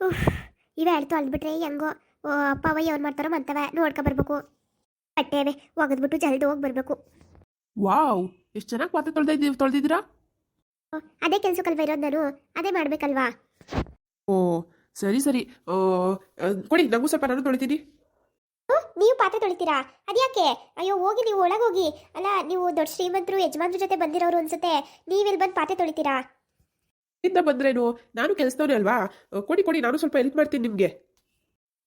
ಉಫ್ ಇವೇ ಹೇಳ್ತು ಅಲ್ಬಿಟ್ರೆ ಹೆಂಗೋ ಓ, ಅಪ್ಪ ಅವ ಏನು ಮಾಡ್ತಾರೋ ಮಂತವ ನೋಡ್ಕೊ ಬರ್ಬೇಕು. ಬಟ್ಟೆವೆ ಒಗದ್ಬಿಟ್ಟು ಜಲ್ದಿ ಹೋಗಿ ಬರಬೇಕು. ವಾವ್ ಎಷ್ಟು ಚೆನ್ನಾಗಿ ಪಾತ್ರೆ ತೊಳ್ದಿದ್ದೀವಿ ತೊಳ್ದಿದ್ದೀರಾ? ಅದೇ ಕೆಲ್ಸಕ್ಕಲ್ವ ಇರೋದು ನಾನು ಅದೇ ಮಾಡ್ಬೇಕಲ್ವಾ? ಓ ಸರಿ ಸರಿ. ಆ, ಆ, ಕೊಡಿ ನಂಗೂ ಸ್ವಲ್ಪ ನಾನು ತೊಳಿತೀನಿ. ಹ್ಮ್? ನೀವು ಪಾತ್ರೆ ತೊಳಿತೀರಾ? ಅದ್ಯಾಕೆ? ಅಯ್ಯೋ ಹೋಗಿ ನೀವು ಒಳಗೋಗಿ ಅಲ್ಲ ನೀವು ದೊಡ್ಡ ಶ್ರೀಮಂತರು ಯಜಮಾನ್ರ ಜೊತೆ ಬಂದಿರೋರು ಅನ್ಸುತ್ತೆ. ನೀವಿಲ್ಲಿ ಬಂದು ಪಾತ್ರೆ ತೊಳಿತೀರಾ? ಇಂದ ಬಂದ್ರೇನು ನಾನು ಕೆಲಸದವನೇ ಅಲ್ವಾ? ಕೊಡಿ ಕೊಡಿ, ನಾನು ಸ್ವಲ್ಪ ಹೆಲ್ಪ್ ಮಾಡ್ತೀನಿ ನಿಮಗೆ.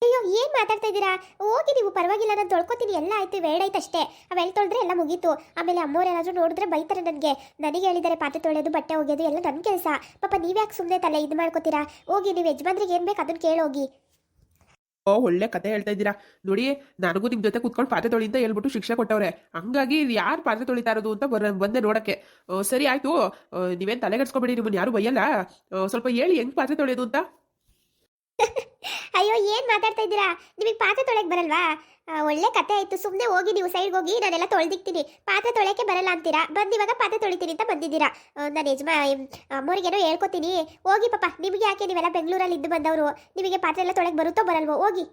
ಅಯ್ಯೋ, ಏನ್ ಮಾತಾಡ್ತಾ ಇದ್ದೀರಾ? ಹೋಗಿ ನೀವು ಪರವಾಗಿಲ್ಲ, ನಾನು ತೊಳ್ಕೊತೀನಿ, ಎಲ್ಲ ಆಯ್ತು ವೇಡ್ ಆಯ್ತು ಅಷ್ಟೇ. ಅವೆಲ್ಲ ತೊಳೆದ್ರೆ ಎಲ್ಲ ಮುಗೀತು. ಆಮೇಲೆ ಅಮ್ಮವ್ರು ಏನಾದರೂ ನೋಡಿದ್ರೆ ಬೈತಾರೆ ನನಗೆ. ನನಗೆ ಹೇಳಿದ್ದಾರೆ ಪಾತ್ರೆ ತೊಳೆಯೋದು ಬಟ್ಟೆ ಒಗೆಯೋದು ಎಲ್ಲ ನನ್ನ ಕೆಲಸ. ಪಾಪ ನೀವ್ಯಾಕೆ ಸುಮ್ಮನೆ ತಲೆ ಇದು ಮಾಡ್ಕೋತೀರಾ? ಹೋಗಿ, ನೀವು ಯಜಮಾನ್ರಿಗೆ ಏನು ಬೇಕು ಅದನ್ನ ಕೇಳೋಗಿ ಓ, ಒಳ್ಳೆ ಕತೆ ಹೇಳ್ತಾ ಇದ್ದೀರಾ? ನೋಡಿ, ನನಗೂ ನಿಮ್ಮ ಜೊತೆ ಕುತ್ಕೊಂಡು ಪಾತ್ರೆ ತೊಳಿ ಅಂತ ಹೇಳ್ಬಿಟ್ಟು ಶಿಕ್ಷೆ ಕೊಟ್ಟವ್ರೆ. ಹಂಗಾಗಿ ಯಾರು ಪಾತ್ರೆ ತೊಳಿತಾ ಇರೋದು ಅಂತ ಬರ, ಬಂದೆ ನೋಡಕ್ಕೆ. ಸರಿ ಆಯ್ತು. ನೀವೇನು ನೀವೇನ್ ತಲೆ ಕೆಡ್ಸ್ಕೊಬೇಡಿ, ನಿಮ್ಮನ್ನ ಯಾರು ಬೈಯಲ್ಲ. ಸ್ವಲ್ಪ ಹೇಳಿ, ಹೆಂಗ್ ಪಾತ್ರೆ ತೊಳೆಯೋದು ಅಂತ? ಅಯ್ಯೋ, ಏನು ಮಾತಾಡ್ತಾ ಇದ್ದೀರಾ? ನಿಮಗೆ ಪಾತ್ರೆ ತೊಳೆಯಕ್ಕೆ ಬರಲ್ವಾ? ಒಳ್ಳೆ ಕತೆ ಆಯ್ತು. ಸುಮ್ಮನೆ ಹೋಗಿ ನೀವು ಸೈಡ್ಗೆ ಹೋಗಿ ನಾನೆಲ್ಲ ತೊಳೆದಿಕ್ತೀನಿ. ಪಾತ್ರೆ ತೊಳೆಯಕ್ಕೆ ಬರಲ್ಲ ಅಂತೀರಾ? ಬಂದು ಇವಾಗ ಪಾತ್ರೆ ತೊಳಿತೀನಿ ಅಂತ ಬಂದಿದ್ದೀರಾ? ನಾನು ಯಜಮಾ ಅಮ್ಮವ್ರಿಗೇನೋ ಹೇಳ್ಕೊತೀನಿ. ಹೋಗಿ ಪಾಪ ನಿಮಗೆ ಯಾಕೆ ನೀವೆಲ್ಲ ಬೆಂಗಳೂರಲ್ಲಿ ಇದ್ದು ಬಂದವರು? ನಿಮಗೆ ಪಾತ್ರೆ ಎಲ್ಲ ತೊಳೆಗೆ ಬರುತ್ತೋ ಬರಲ್ವೋ? ಹೋಗಿ.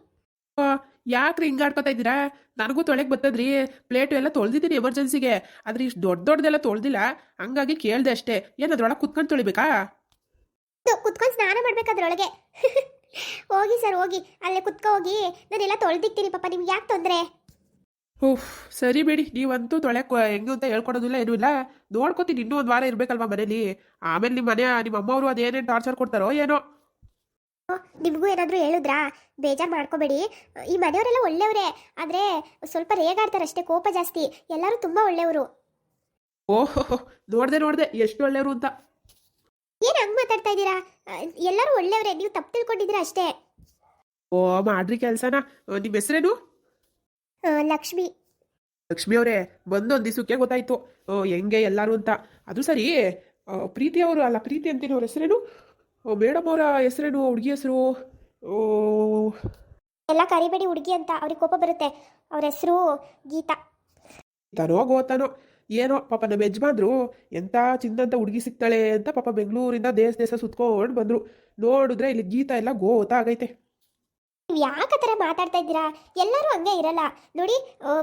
ಯಾಕ್ರಿ ಹಿಂಗ್ ಆಡ್ಕೊತಾ ಇದ್ದೀರಾ? ನನಗೂ ತೊಳೆಗೆ ಬರ್ತದ್ರಿ. ಪ್ಲೇಟು ಎಲ್ಲ ತೊಳ್ದಿದ್ದೀನಿ ಎಮರ್ಜೆನ್ಸಿಗೆ. ಆದ್ರೆ ಇಷ್ಟು ದೊಡ್ಡ ದೊಡ್ಡದೆಲ್ಲ ತೊಳ್ದಿಲ್ಲ. ಹಂಗಾಗಿ ಕೇಳ್ದೆ ಅಷ್ಟೇ. ಏನು ಅದ್ರೊಳಗೆ ಕುತ್ಕೊಂಡು ತೊಳಿಬೇಕಾ? ಕುತ್ಕೊಂಡು ಸ್ನಾನ ಮಾಡ್ಬೇಕಾದ್ರೊಳಗೆ ಹೋಗಿ ಸರ್ ಹೋಗಿ. ಅಲ್ಲೇ ಕುತ್ಕೋ ಹೋಗಿ. ನಾನೆಲ್ಲ ತೊಳೆದಿಕ್ತೀನಿ ಪಾಪ ನಿಮ್ಗೆ ಯಾಕೆ ತೊಂದರೆ? ಉಫ್ ಸರಿ ಬಿಡಿ. ನೀವಂತೂ ತೊಳೆಕ್ ಹೆಂಗೆ ಅಂತ ಹೇಳ್ಕೊಡೋದಿಲ್ಲ ಏನೂ ಇಲ್ಲ. ನೋಡ್ಕೊತೀನಿ ಇನ್ನೂ ಒಂದು ವಾರ ಇರಬೇಕಲ್ವ ಮನೇಲಿ? ಆಮೇಲೆ ನಿಮ್ಮ ಮನೆ ನಿಮ್ಮ ಅಮ್ಮವರು ಅದೇನೇನು ಟಾರ್ಚರ್ ಕೊಡ್ತಾರೋ ಏನೋ? ನಿಮಗೂ ಏನಾದರೂ ಹೇಳಿದ್ರಾ? ಬೇಜಾರು ಮಾಡ್ಕೋಬೇಡಿ. ಈ ಮನೆಯವರೆಲ್ಲ ಒಳ್ಳೆಯವರೇ. ಆದರೆ ಸ್ವಲ್ಪ ರೇಗಾಡ್ತಾರೆ ಅಷ್ಟೇ ಕೋಪ ಜಾಸ್ತಿ. ಎಲ್ಲರೂ ತುಂಬ ಒಳ್ಳೆಯವರು. ಓಹೋ ನೋಡ್ದೆ ನೋಡ್ದೆ. ಎಷ್ಟು ಒಳ್ಳೆಯವರು ಅಂತ. ಏನು ಹಂಗೆ ಮಾತಾಡ್ತಾ ಇದ್ದೀರಾ? ಎಲ್ಲರೂ ಒಳ್ಳೆಯವರೇ ನೀವು ತಪ್ಪು ತಿಳ್ಕೊಂಡಿದ್ದೀರಾ ಅಷ್ಟೇ. ಓ ಮಾಡ್ರಿ ಕೆಲಸನಾ. ನಿಮ್ಮ ಹೆಸರೇನು? ಲಕ್ಷ್ಮಿ. ಲಕ್ಷ್ಮಿ ಅವರೇ ಬಂದು ಒಂದು ದಿವಸಕ್ಕೆ ಗೊತ್ತಾಯ್ತು. ಹೆಂಗೆ ಎಲ್ಲರೂ ಅಂತ. ಅದು ಸರಿ ಪ್ರೀತಿ ಅವರು ಅಲ್ಲ ಪ್ರೀತಿ ಅಂತೀನಿ ಅವ್ರ ಹೆಸರೇನು? ಮೇಡಮ್ ಅವರ ಹೆಸರೇನು ಹುಡುಗಿ ಹೆಸರು? ಎಲ್ಲ ಕರಿಬೇಡಿ ಹುಡುಗಿ ಅಂತ ಅವ್ರಿಗೆ ಕೋಪ ಬರುತ್ತೆ. ಅವ್ರ ಹೆಸರು ಗೀತಾ. ತನೋ ಗೋತಾನೋ. ಏನೋ ಪಾಪ ನಮ್ಮ ಯಜಮಾನ್ರು ಎಂಥ ಚಿನ್ನಂತ ಹುಡುಗಿ ಸಿಗ್ತಾಳೆ ಅಂತ ಪಾಪ ಬೆಂಗಳೂರಿಂದ ದೇಶ ದೇಶ ಸುತ್ಕೊಂಡು ಬಂದರು. ನೋಡಿದ್ರೆ ಇಲ್ಲಿ ಗೀತ ಎಲ್ಲ ಗೋತ ಆಗೈತೆ. ನೀವು ಯಾಕೆ ಆ ಥರ ಮಾತಾಡ್ತಾ ಇದ್ದೀರಾ? ಎಲ್ಲರೂ ಹಂಗೆ ಇರಲ್ಲ. ನೋಡಿ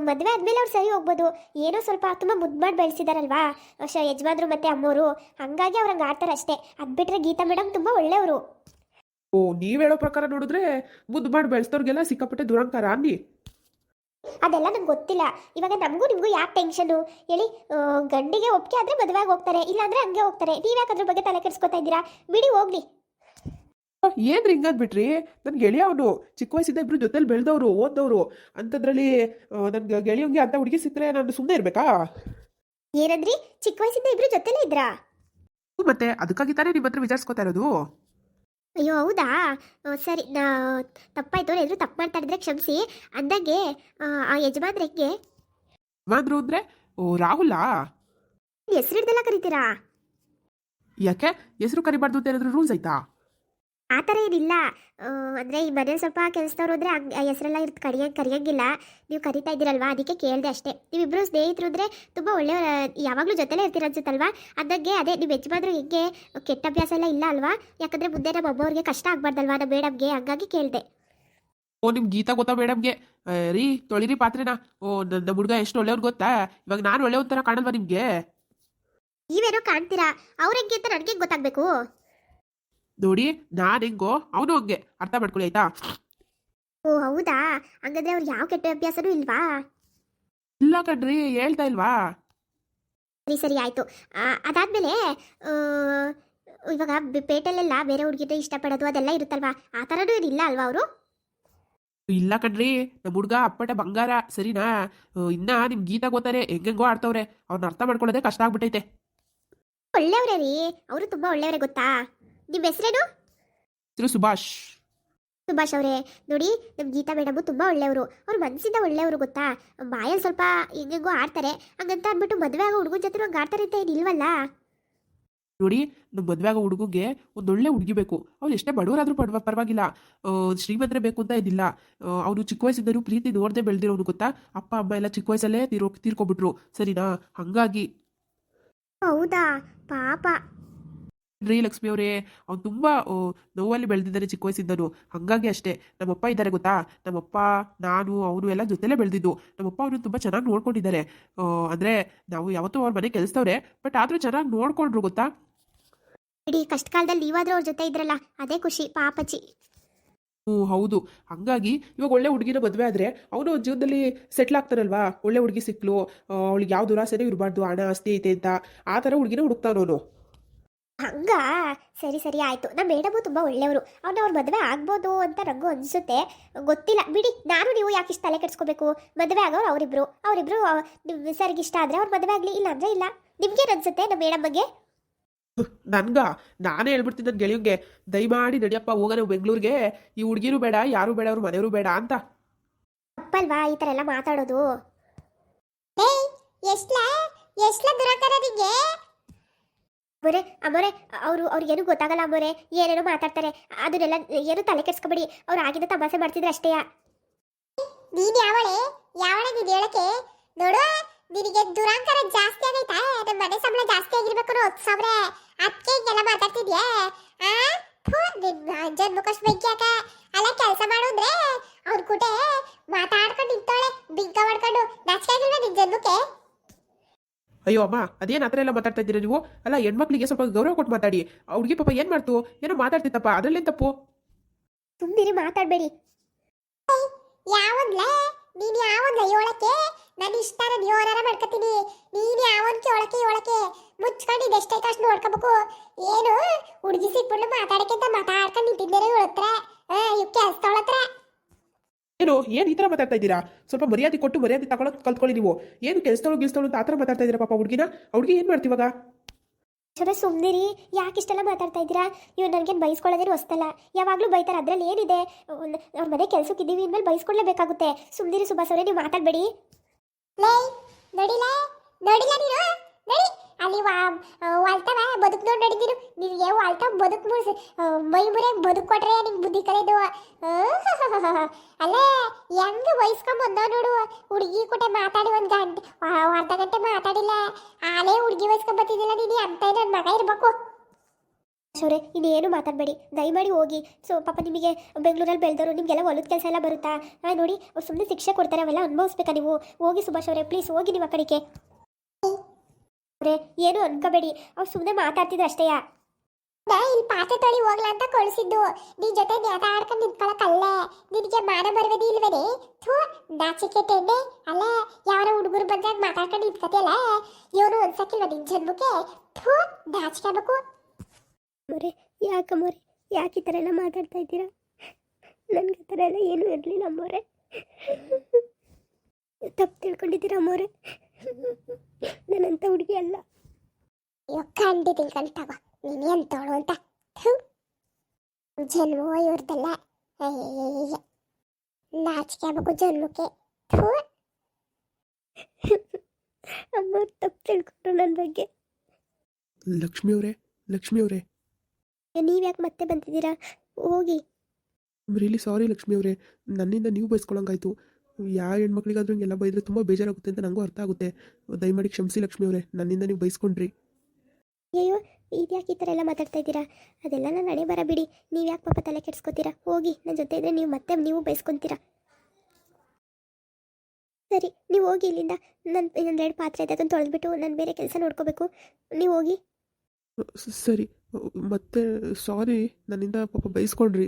ಮದುವೆ ಆದಮೇಲೆ ಅವ್ರು ಸರಿ ಹೋಗ್ಬೋದು. ಏನೋ ಸ್ವಲ್ಪ ತುಂಬ ಮುದ್ದು ಮಾಡಿ ಬೆಳೆಸಿದಾರಲ್ವಾ? ಶ ಯಜಮಾನ್ರು ಮತ್ತು ಅಮ್ಮೋರು. ಹಾಗಾಗಿ ಅವ್ರು ಹಂಗೆ ಆಡ್ತಾರೆ ಅಷ್ಟೇ. ಅದು ಬಿಟ್ಟರೆ ಗೀತಾ ಮೇಡಮ್ ತುಂಬ ಒಳ್ಳೆಯವರು. ಓ ನೀವು ಹೇಳೋ ಪ್ರಕಾರ ನೋಡಿದ್ರೆ ಮುದ್ದು ಮಾಡಿ ಬೆಳೆಸ್ತವ್ರಿಗೆಲ್ಲ ಸಿಕ್ಕಾಪಟ್ಟೆ ದುರಂಕಾರ ಅನ್ನಿ. ಅದೆಲ್ಲ ನಂಗೆ ಗೊತ್ತಿಲ್ಲ. ಇವಾಗ ನಮಗೂ ನಿಮಗೂ ಯಾಕೆ ಟೆನ್ಷನು ಹೇಳಿ ಗಂಡಿಗೆ ಒಪ್ಪಿಗೆ ಆದರೆ ಮದುವೆಗೆ ಹೋಗ್ತಾರೆ ಇಲ್ಲಾಂದ್ರೆ ಹಂಗೆ ಹೋಗ್ತಾರೆ. ನೀವು ಯಾಕೆ ಅದ್ರ ಬಗ್ಗೆ ತಲೆ ಕೆಡಿಸ್ಕೊತಾ ಇದ್ದೀರಾ? ಬಿಡಿ ಹೋಗ್ಲಿ. ಏನ್ರಿ ಹಿಂಗಂದ್ಬಿಟ್ರಿ ನನ್ನ ಗೆಳೆಯ ಅವನು ಚಿಕ್ಕ ವಯಸ್ಸಿಂದ ಇಬ್ರು ಜೊತೆಲಿ ಬೆಳೆದವರು ಓದೋರು ಅಂಥದ್ರಲ್ಲಿ ನನ್ನ ಗೆಳೆಯಂಗೆ ಅಂತ ಹುಡುಗಿ ಸಿಕ್ಕರೆ ನಾನು ಸುಮ್ಮನೆ ಇರಬೇಕಾ? ಏನಂದ್ರಿ? ಚಿಕ್ಕ ವಯಸ್ಸಿಂದ ಇಬ್ರು ಜೊತೆಲೇ ಇದ್ರಾ? ಮತ್ತೆ ಅದಕ್ಕಾಗಿ ತಾನೇ ನಿಮ್ಮ ಹತ್ರ ವಿಚಾರಿಸ್ಕೊತಾ ಇರೋದು? ಅಯ್ಯೋ ಹೌದಾ? ಸರಿ ನಾ ತಪ್ಪಾಯ್ತು ಎಲ್ಲರೂ ತಪ್ಪು ಮಾಡ್ತಾ ಇದ್ರೆ ಕ್ಷಮಿಸಿ. ಅಂದಂಗೆ ಆ, ಯಜಮಾನ್ರ ಹೆಂಗೆ ಯಜಮಾನ್ರು ಅಂದ್ರೆ ಓ ರಾಹುಲಾ? ಹೆಸರು ಹಿಡ್ದೆಲ್ಲ ಕರಿತೀರಾ? ಯಾಕೆ? ಹೆಸರು ಕರಿಬಾರ್ದು ಅಂತ ಏನಾದ್ರು ರೂಲ್ಸ್ ಐತಾ ಆ ಥರ ಏನಿಲ್ಲ. ಅಂದರೆ ಈ ಮನೇಲಿ ಸ್ವಲ್ಪ ಕೆಲಸದವ್ರು ಅಂದರೆ ಹಂಗೆ ಹೆಸರೆಲ್ಲ ಇರ್ತು ಕರಿಯ ಕರಿಯಂಗಿಲ್ಲ. ನೀವು ಕರಿತಾ ಇದ್ದೀರಲ್ವಾ? ಅದಕ್ಕೆ ಕೇಳಿದೆ ಅಷ್ಟೇ. ನೀವಿಬ್ಬರು ಸ್ನೇಹಿತರು ಅಂದರೆ ತುಂಬ ಒಳ್ಳೆಯ ಯಾವಾಗಲೂ ಜೊತೆಲೇ ಇರ್ತೀರ ಅನ್ಸುತ್ತಲ್ವಾ? ಅದಕ್ಕೆ ಅದೇ ನೀವು ಯಜಮಾನ್ರು ಹೆಂಗೆ ಕೆಟ್ಟ ಅಭ್ಯಾಸ ಎಲ್ಲ ಇಲ್ಲ ಅಲ್ವಾ? ಯಾಕಂದರೆ ಮುಂದೆ ನಮ್ಮ ಅಮ್ಮವ್ರಿಗೆ ಕಷ್ಟ ಆಗ್ಬಾರ್ದಲ್ವಾ? ನಮ್ಮ ಮೇಡಮ್ಗೆ ಹಂಗಾಗಿ ಕೇಳಿದೆ. ಓ ನಿಮ್ ಗೀತಾ ಗೊತ್ತಾ ಮೇಡಮ್ಗೆ? ರೀ ತೊಳಿರಿ ಪಾತ್ರೆನ. ಓ ನನ್ನ ಹುಡುಗ ಎಷ್ಟು ಒಳ್ಳೆಯವ್ರು ಗೊತ್ತಾ? ಇವಾಗ ನಾನು ಒಳ್ಳೆಯವ್ರ ಥರ ಕಾಣಲ್ವಾ ನಿಮಗೆ? ನೀವೇನೋ ಕಾಣ್ತೀರಾ? ಅವ್ರ ಹೆಂಗೆ ಅಂತ ನನಗೆ ಗೊತ್ತಾಗಬೇಕು? ನೋಡಿ ನಾನು ಹೆಂಗೋ ಅವನು ಹಂಗೆ. ಅರ್ಥ ಮಾಡ್ಕೊಳ್ಳಿ ಆಯ್ತಾ? ಓ ಹೌದಾ? ಹಂಗಂದ್ರೆ ಅವ್ರು ಯಾವ ಕೆಟ್ಟ ಅಭ್ಯಾಸನೂ ಇಲ್ವಾ? ಇಲ್ಲ ಕಣ್ರಿ ಹೇಳ್ತಾ ಇಲ್ವಾ? ಸರಿ ಸರಿ ಆಯ್ತು. ಅದಾದ್ಮೇಲೆ ಇವಾಗ ಬೆ- ಪೇಟೆಲೆಲ್ಲ ಬೇರೆ ಹುಡುಗಿನ ಇಷ್ಟಪಡೋದು ಅದೆಲ್ಲ ಇರುತ್ತಲ್ವಾ? ಆ ಥರನೂ ಏನಿಲ್ಲ ಅಲ್ವಾ ಅವರು? ಇಲ್ಲ ಕಣ್ರಿ ನಮ್ಮ ಹುಡುಗ ಅಪ್ಪಟ ಬಂಗಾರ ಸರಿನಾ? ಆ, ಇನ್ನ ನಿಮ್ ಗೀತಾ ಗೊತ್ತಾರೆ ಹೆಂಗೆಂಗೋ ಆಡ್ತವ್ರೆ. ಅವ್ರನ್ನ ಅರ್ಥ ಮಾಡ್ಕೊಳ್ಳೋದೇ ಕಷ್ಟ ಆಗ್ಬಿಟ್ಟೈತೆ. ಒಳ್ಳೆಯವರೇ ರೀ. ಅವರು ತುಂಬ ಒಳ್ಳೆಯವರೇ ಗೊತ್ತಾ? ನಿಮ್ಮ ಹೆಸರೇನು? ಹೆಸರು ಸುಭಾಷ್. ಸುಭಾಷ್ ಅವರೇ ನೋಡಿ ನಮ್ಮ ಗೀತಾ ಮೇಡಮು ತುಂಬ ಒಳ್ಳೆಯವರು. ಅವ್ರ ಮನಸ್ಸಿಂದ ಒಳ್ಳೆಯವರು ಗೊತ್ತಾ? ಬಾಯಲ್ಲಿ ಸ್ವಲ್ಪ ಹೆಂಗೆಂಗೋ ಆಡ್ತಾರೆ. ಹಂಗಂತ ಅಂದ್ಬಿಟ್ಟು ಮದುವೆ ಆಗೋ ಹುಡುಗನ ಜೊತೆ ಹಂಗೆ ಆಡ್ತಾರೆ ಅಂತ ಏನಿಲ್ವಲ್ಲ? ನೋಡಿ ನಮ್ಮ ಮದುವೆ ಆಗೋ ಹುಡುಗಿಗೆ ಒಂದೊಳ್ಳೆ ಹುಡುಗಿ ಬೇಕು. ಅವ್ನು ಎಷ್ಟೇ ಬಡವರಾದರೂ ಪಡ್ವ ಪರವಾಗಿಲ್ಲ. ಶ್ರೀಮಂತರ ಬೇಕು ಅಂತ ಇದಿಲ್ಲ ಅವನು ಚಿಕ್ಕ ವಯಸ್ಸಿಂದನೂ ಪ್ರೀತಿ ನೋಡದೆ ಬೆಳೆದಿರೋನು ಗೊತ್ತಾ? ಅಪ್ಪ ಅಮ್ಮ ಎಲ್ಲ ಚಿಕ್ಕ ವಯಸ್ಸಲ್ಲೇ ತೀರೋ ತೀರ್ಕೊಬಿಟ್ರು ಸರಿನಾ? ಹಂಗಾಗಿ. ಹೌದಾ? ಪಾಪ. ರೀ ಲಕ್ಷ್ಮಿ ಅವರೇ ಅವ್ನು ತುಂಬ ನೋವಲ್ಲಿ ಬೆಳೆದಿದ್ದಾರೆ ಚಿಕ್ಕ ವಯಸ್ಸಿಂದನು. ಹಾಗಾಗಿ ಅಷ್ಟೇ ನಮ್ಮಪ್ಪ ಇದ್ದಾರೆ ಗೊತ್ತಾ? ನಮ್ಮಪ್ಪ ನಾನು ಅವನು ಎಲ್ಲ ಜೊತೆಲೇ ಬೆಳೆದಿದ್ದು. ನಮ್ಮಪ್ಪ ಅವನು ತುಂಬ ಚೆನ್ನಾಗಿ ನೋಡ್ಕೊಂಡಿದ್ದಾರೆ. ಅಂದರೆ ನಾವು ಯಾವತ್ತೂ ಅವ್ರ ಮನೆ ಕೆಲಸದವ್ರೆ ಬಟ್ ಆದರೂ ಚೆನ್ನಾಗಿ ನೋಡ್ಕೊಂಡ್ರು ಗೊತ್ತಾ? ಇಡೀ ಕಷ್ಟ ಕಾಲದಲ್ಲಿ ನೀವಾದರೂ ಅವ್ರ ಜೊತೆ ಇದ್ರಲ್ಲ ಅದೇ ಖುಷಿ ಪಾಪಚಿ ಹ್ಞೂ ಹೌದು. ಹಂಗಾಗಿ ಇವಾಗ ಒಳ್ಳೆ ಹುಡುಗಿನ ಮದುವೆ ಆದರೆ ಅವನು ಜೀವನದಲ್ಲಿ ಸೆಟ್ಲ್ ಆಗ್ತಾರಲ್ವಾ ಒಳ್ಳೆ ಹುಡುಗಿ ಸಿಕ್ಕಲು ಅವಳಿಗೆ ಯಾವ ದುರಾಸೆನೂ ಇರಬಾರ್ದು ಹಣ ಆಸ್ತಿ ಐತೆ ಅಂತ. ಆ ಥರ ಹುಡುಗಿನ ಹುಡುಕ್ತಾನವನು ಹಂಗ? ಸರಿ ಸರಿ ಆಯ್ತು. ನಮ್ಮ ಮೇಡಮು ತುಂಬ ಒಳ್ಳೆಯವರು. ಅವ್ನ ಅವ್ರ ಮದುವೆ ಆಗ್ಬೋದು ಅಂತ ನಂಗೂ ಅನಿಸುತ್ತೆ. ಗೊತ್ತಿಲ್ಲ. ಬಿಡಿ ನಾನು ನೀವು ಯಾಕೆ ಇಷ್ಟು ತಲೆ ಕೆಡಿಸ್ಕೋಬೇಕು? ಮದುವೆ ಆಗೋರು ಅವರಿಬ್ರು. ಅವರಿಬ್ರು ನಿಮ್ಮ ಸರಿಗೆ ಇಷ್ಟ ಆದರೆ ಅವ್ರ ಮದುವೆ ಆಗಲಿ ಇಲ್ಲ ಅಂದರೆ ಇಲ್ಲ. ನಿಮ್ಗೇನು ಅನ್ಸುತ್ತೆ ನಮ್ಮ ಮೇಡಮ್ ಬಗ್ಗೆ? ನನ್ಗ? ನಾನೇ ಹೇಳ್ಬಿಡ್ತೀನಿ ನನ್ನ ಗೆಳೆಯಂಗೆ. ದಯಮಾಡಿ ನಡಿಯಪ್ಪ ಹೋಗೋಣ ಬೆಂಗಳೂರಿಗೆ. ಈ ಹುಡುಗಿರು ಬೇಡ ಯಾರು ಬೇಡ ಅವ್ರ ಮನೆಯವರು ಬೇಡ ಅಂತ. ತಪ್ಪಲ್ವಾ ಈ ಥರ ಎಲ್ಲ ಮಾತಾಡೋದು? ಎಷ್ಟ್ಲ? ಎಷ್ಟ್ಲ ದುರಾಕಾರ ನಿಂಗೆ? ಅಮ್ಮೋರೆ ಅಮ್ಮೋರೆ ಅವರು ಅವ್ರಿಗೇನು ಗೊತ್ತಾಗಲ್ಲ ಅಮ್ಮೋರೆ ಏನೇನೋ ಮಾತಾಡ್ತಾರೆ ಅದನ್ನೆಲ್ಲ ಏನು ತಲೆ ಕೆಡ್ಸ್ಕೊಬೇಡಿ ಅವ್ರು ಆಗಿದ್ದ ತಮಾಷೆ ಮಾಡ್ತಿದ್ರೆ ಅಷ್ಟೇ. ನೀನ್ ಯಾವಳೆ? ಯಾವಳೆ ನೀನ್ ಹೇಳಕ್ಕೆ? ನೋಡು ನಿನಗೆ ದುರಾಂಕಾರ ಜಾಸ್ತಿ ಆಗೈತಾ? ನಮ್ಮ ಮನೆ ಸಂಬಳ ಜಾಸ್ತಿ ಆಗಿರ್ಬೇಕು ಹತ್ತು ಸಾವಿರ ಅದಕ್ಕೆ ಹಿಂಗೆಲ್ಲ ಮಾತಾಡ್ತಿದ್ಯಾ? ಆ? ಥು, ನಿನ್ನ ಅಂಜನ್ ಅಲ್ಲ ಕೆಲಸ ಮಾಡಿದ್ರೆ ಅವ್ರ ಕೂಟೆ ಮಾತಾಡ್ಕೊಂಡು ನಿಂತೋಳೆ ಬಿಂಕ ಮಾಡ್ಕೊಂಡು ನಾಚಿಕೆ ಆಗಿಲ್ವಾ ನಿನ್ ಜನ್ಮಕ್ಕೆ ಅಯ್ಯೋ ಅಮ್ಮ, ಅದೇನು ಆ ಎಲ್ಲ ಮಾತಾಡ್ತಾ ಇದ್ದೀರಾ ನೀವು? ಅಲ್ಲ, ಹೆಣ್ಮಕ್ಳಿಗೆ ಸ್ವಲ್ಪ ಗೌರವ ಕೊಟ್ಟು ಮಾತಾಡಿ. ಹುಡುಗಿ ಪಾಪ ಏನು ಮಾಡ್ತು? ಏನೋ ಮಾತಾಡ್ತಿತ್ತಪ್ಪ, ಅದರಲ್ಲೇನು ತಪ್ಪು? ಸುಮ್ಮನೆ ಮಾತಾಡಬೇಡಿ. ಯಾವಾಗ್ಲೇ ನೀನು ಯಾವಾಗ ಏಳಕ್ಕೆ? ನಾನು ಇಷ್ಟ ನಾನು ಯೋರಾರ ಮಾಡ್ಕೊತೀನಿ. ನೀನು ಯಾವಾಗ ಯೋಳಕ್ಕೆ ಯೋಳಕ್ಕೆ ಮುಚ್ಕೊಂಡು ಇದೆಷ್ಟೈತೆ ಅಷ್ಟು ನೋಡ್ಕೋಬೇಕು. ಏನು, ಹುಡುಗಿ ಸಿಕ್ಬಿಟ್ಟು ಮಾತಾಡಕ್ಕೆ ಅಂತ ಮಾತಾಡ್ಕೊಂಡು ನಿಂತಿದ್ದಾರೆ ಇವಳತ್ರ? ಇವ್ ಕೆಲ್ಸದವಳತ್ರ ಏನು? ಏನು ಈ ಥರ ಮಾತಾಡ್ತಾ ಇದ್ದೀರಾ? ಸ್ವಲ್ಪ ಮರ್ಯಾದೆ ಕೊಟ್ಟು ಮರ್ಯಾದೆ ತಗೊಳಕ್ ಕಲ್ತ್ಕೊಳ್ಳಿ ನೀವು. ಏನು ಕೆಲಸದವ್ಳು ಗಿಲ್ಸ್ತವಳು ಅಂತ ಆ ಥರ ಮಾತಾಡ್ತಾ ಇದ್ದೀರಾ ಪಾಪ ಹುಡುಗಿನ? ಹುಡುಗಿ ಏನು ಮಾಡ್ತೀವಿ ಇವಾಗ ಸುಂದಿರಿ ಸುಮ್ಮನಿರಿ ಯಾಕೆ ಇಷ್ಟೆಲ್ಲ ಮಾತಾಡ್ತಾ ಇದ್ದೀರಾ? ನೀವು ನನಗೆ ಬೈಸ್ಕೊಳ್ಳೋದೇನು ಹೊಸ್ತಲ್ಲ. ಯಾವಾಗಲೂ ಬೈತಾರೆ ಅದರಲ್ಲಿ ಏನಿದೆ? ಅವ್ರ ಮನೆ ಕೆಲ್ಸಕ್ಕೆ ಇದ್ದೀವಿ ಇನ್ಮೇಲೆ ಬೈಸ್ಕೊಳ್ಳೇಬೇಕಾಗುತ್ತೆ ಸುಂದಿರಿ ಸುಭಾಸ್ ಅವರೇ ನೀವು ಮಾತಾಡಬೇಡಿ. ಲೇ ನಡಿಲೇ ನಡಿಲ ನೀನು ನಡಿ ವಾಲ್ತವ? ಬದುಕು ನೋಡಿ ನಡಿದಿರು ನಿನಗೆ ವಾಲ್ತ ಬದುಕು ಮುಗಿಸ್ ಮೈ ಮುರಿಯಾಗಿ ಬದುಕು ಕೊಟ್ರೆ ನಿಂಗೆ ಬುದ್ಧಿ ಕಲಿದು. ಅಲ್ಲೇ, ಹೆಂಗ್ ವಯಸ್ಕೊಂಡ್ ಬಂದವ ನೋಡು. ಹುಡುಗಿ ಕೊಟ್ಟೆ ಮಾತಾಡಿ ಒಂದು ಗಂಟೆ ಆ- ಅರ್ಧ ಗಂಟೆ ಮಾತಾಡಿಲ್ಲ. ಆಲೇ ಹುಡುಗಿ ವಯಸ್ಕೊಂಡ್ ಬರ್ತಿದ್ದಿಲ್ಲ ನೀನು. ಅಂತ ನನ್ನ ಮಗ ಇರಬೇಕು. ಶೌರ್ಯ ಇನ್ನೇನು ಮಾತಾಡಬೇಡಿ. ದಯಮಾಡಿ ಹೋಗಿ. ಸೊ, ಪಾಪ ನಿಮಗೆ ಬೆಂಗಳೂರಲ್ಲಿ ಬೆಳೆದವರು ನಿಮಗೆಲ್ಲ ಹೊಲದ ಕೆಲಸ ಎಲ್ಲ ಬರುತ್ತಾ? ನೋಡಿ ಸುಮ್ಮನೆ ಶಿಕ್ಷೆ ಕೊಡ್ತಾರೆ, ಅವೆಲ್ಲ ಅನುಭವಿಸ್ಬೇಕಾ ನೀವು? ಹೋಗಿ ಸುಭಾಷ್ ಅವರೇ ಪ್ಲೀಸ್ ಹೋಗಿ ನಿಮ್ಮ ಕಡೆಗೆ. ಅವ್ರೆ ಏನು ಅನ್ಕೋಬೇಡಿ. ಅವ್ರು ಸುಮ್ಮನೆ ಮಾತಾಡ್ತಿದ್ರು ಅಷ್ಟೇಯಾ ಇಲ್ಲಿ ಪಾತ್ರೆ ತೊಳಿ ಹೋಗ್ಲಾ ಅಂತ ಕಳಿಸಿದ್ದು. ನಿನ್ ಜೊತೆ ಮಾತಾಡ್ಕೊಂಡು ನಿಂತ್ಕೊಳಕಲ್ಲ ನಿನಗೆ ಮಾನ ಬರುವುದೇ ಇಲ್ವೇನೆ? ಥೂ ನಾಚಿಕೆ ಟೆಂಡೆ ಅಲ್ಲ ಯಾರ ಹುಡುಗರು ಬಂದಾಗ ಮಾತಾಡ್ಕೊಂಡು ನಿಂತ್ಕತಿಯಲ್ಲ? ಇವನು ಅನ್ಸಕ್ಕಿಲ್ವ ನಿನ್ ಜನ್ಮಕ್ಕೆ? ಥೂ ನಾಚಿಕೆ ಆಗ್ಬೇಕು. ಮೊರೆ ಯಾಕಮ್ಮೋರೆ ಯಾಕೆ ಈ ಥರ ಎಲ್ಲ ಮಾತಾಡ್ತಾ ಇದ್ದೀರಾ? ನನಗೆ ಆ ಥರ ಎಲ್ಲ ಏನೂ ಇರಲಿಲ್ಲ ಅಮ್ಮೋರೆ. ತಪ್ಪು ತಿಳ್ಕೊಂಡಿದ್ದೀರಾ ಅಮ್ಮೋರೆ? ನನ್ನಂಥ ಹುಡುಗಿ ಅಲ್ಲ. ಕಂಡಿದ್ದೀನಿ ತಿಳ್ಕೊಂತಾವ ನೀನೇ ಅಂತವಳು ಅಂತ. ಜನ್ಮವೋ ಇವ್ರದ್ದೆಲ್ಲ. ನಾಚಿಕೆ ಆಗ್ಬೇಕು ಜನ್ಮಕ್ಕೆ. ಥು. ಅಮ್ಮ ತಪ್ಪು ತಿಳ್ಕೊಂಡ್ರು ನನ್ನ ಬಗ್ಗೆ. ಲಕ್ಷ್ಮಿ ಅವರೇ ಲಕ್ಷ್ಮಿ ಅವರೇ. ನೀವ್ಯಾಕೆ ಮತ್ತೆ ಬಂದಿದ್ದೀರಾ? ಹೋಗಿ. ರಿಯಲಿ ಸಾರಿ ಲಕ್ಷ್ಮಿ ಅವರೇ. ನನ್ನಿಂದ ನೀವು ಬೈಸ್ಕೊಳಂಗಾಯ್ತು. ಯಾವ ಹೆಣ್ಮಕ್ಳಿಗಾದ್ರೂ ಹಿಂಗೆಲ್ಲ ಬೈದ್ರೆ ತುಂಬ ಬೇಜಾರಾಗುತ್ತೆ ಅಂತ ನನಗೂ ಅರ್ಥ ಆಗುತ್ತೆ. ದಯಮಾಡಿ ಕ್ಷಮಿಸಿ ಲಕ್ಷ್ಮಿ ಅವರೇ ನನ್ನಿಂದ ನೀವು ಬೈಸ್ಕೊಂಡ್ರಿ. ಅಯ್ಯೋ ಇದ್ಯಾಕೆ ಈ ಥರ ಎಲ್ಲ ಮಾತಾಡ್ತಾ ಇದ್ದೀರಾ? ಅದೆಲ್ಲ ನಾನು ನಡೆ ಬರ ಬಿಡಿ. ನೀವು ಯಾಕೆ ಪಾಪ ತಲೆ ಕೆಡಿಸ್ಕೊತೀರಾ? ಹೋಗಿ ನನ್ನ ಜೊತೆ ಇದ್ರೆ ನೀವು ಮತ್ತೆ ನೀವು ಬೈಸ್ಕೊತೀರಾ? ಸರಿ ನೀವು ಹೋಗಿ ಇಲ್ಲಿಂದ. ನನ್ನ ಇನ್ನೊಂದೆರಡು ಪಾತ್ರೆ ಇದೆ ಅದನ್ನು ತೊಳೆದ್ಬಿಟ್ಟು ನಾನು ಬೇರೆ ಕೆಲಸ ನೋಡ್ಕೋಬೇಕು. ನೀವು ಹೋಗಿ. ಸರಿ ಮತ್ತೆ ಸಾರಿ ನನ್ನಿಂದ ಪಾಪ ಬೈಸ್ಕೊಂಡ್ರಿ.